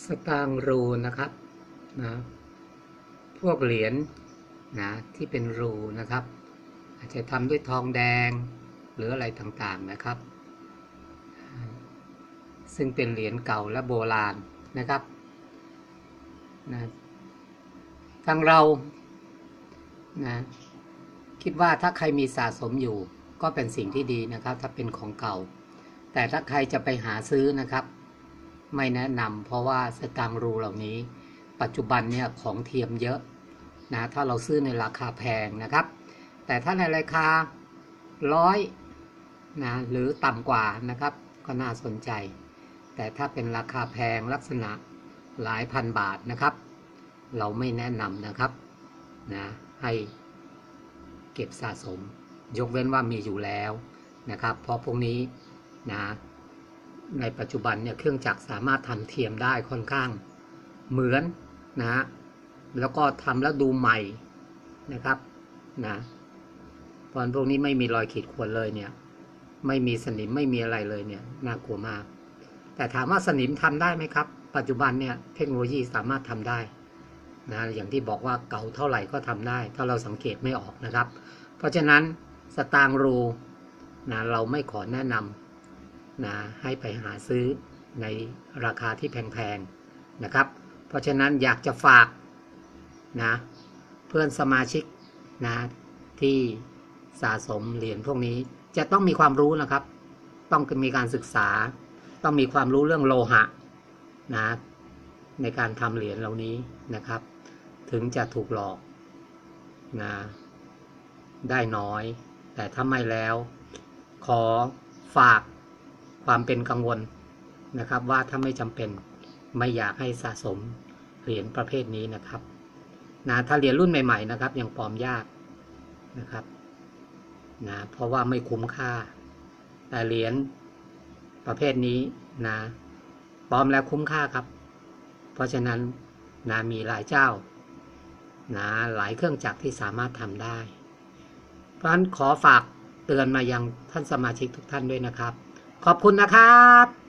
สตางรูนะครับนะพวกเหรียญนะที่เป็นรูนะครับ อาจจะทำด้วยทองแดงหรืออะไรต่างๆนะครับ ซึ่งเป็นเหรียญเก่าและโบราณนะครับนะทางเรานะคิดว่าถ้าใครมีสะสมอยู่ก็เป็นสิ่งที่ดีนะครับ ถ้าเป็นของเก่า แต่ถ้าใครจะไปหาซื้อนะครับ ไม่แนะนำเพราะว่าสตางรูเหล่านี้ ปัจจุบันเนี่ยของเทียมเยอะนะถ้าเราซื้อในราคาแพงนะครับ แต่ถ้าในราคาร้อยนะหรือต่ำกว่านะครับก็น่าสนใจ แต่ถ้าเป็นราคาแพงลักษณะหลายพันบาทนะครับ เราไม่แนะนำนะครับนะให้เก็บสะสม ยกเว้นว่ามีอยู่แล้วนะครับ เพราะพวกนี้นะ ในปัจจุบันเนี่ยเครื่องจักรสามารถทำเทียมได้ค่อนข้างเหมือนนะฮะแล้วก็ทำแล้วดูใหม่นะครับนะตอนพวกนี้ไม่มีรอยขีดข่วนเลยเนี่ย ไม่มีสนิมไม่มีอะไรเลยเนี่ยน่ากลัวมาก แต่ถามว่าสนิมทำได้ไหมครับ ปัจจุบันเนี่ยเทคโนโลยีสามารถทำได้นะอย่างที่บอกว่าเก่าเท่าไหร่ก็ทำได้ ถ้าเราสังเกตไม่ออกนะครับ เพราะฉะนั้นสตางรูนะเราไม่ขอแนะนำ นะให้ไปหาซื้อในราคาที่แพงๆนะครับ เพราะฉะนั้นอยากจะฝากนะเพื่อนสมาชิกนะที่สะสมเหรียญพวกนี้จะต้องมีความรู้นะครับ ต้องมีการศึกษา ต้องมีความรู้เรื่องโลหะนะในการทำเหรียญเหล่านี้นะครับ ถึงจะถูกหลอกนะได้น้อย แต่ถ้าไม่แล้ว ขอฝาก ความเป็นกังวลนะครับ ว่าถ้าไม่จำเป็นไม่อยากให้สะสมเหรียญประเภทนี้นะครับนะถ้าเหรียญรุ่นใหม่ ๆ นะครับยังปลอมยากนะครับนะเพราะว่าไม่คุ้มค่า แต่เหรียญประเภทนี้นะปลอมแล้วคุ้มค่าครับ เพราะฉะนั้นนะมีหลายเจ้านะหลายเครื่องจักรที่สามารถทำได้ เพราะฉะนั้นขอฝากเตือนมายังท่านสมาชิกทุกท่านด้วยนะครับ ขอบคุณนะครับ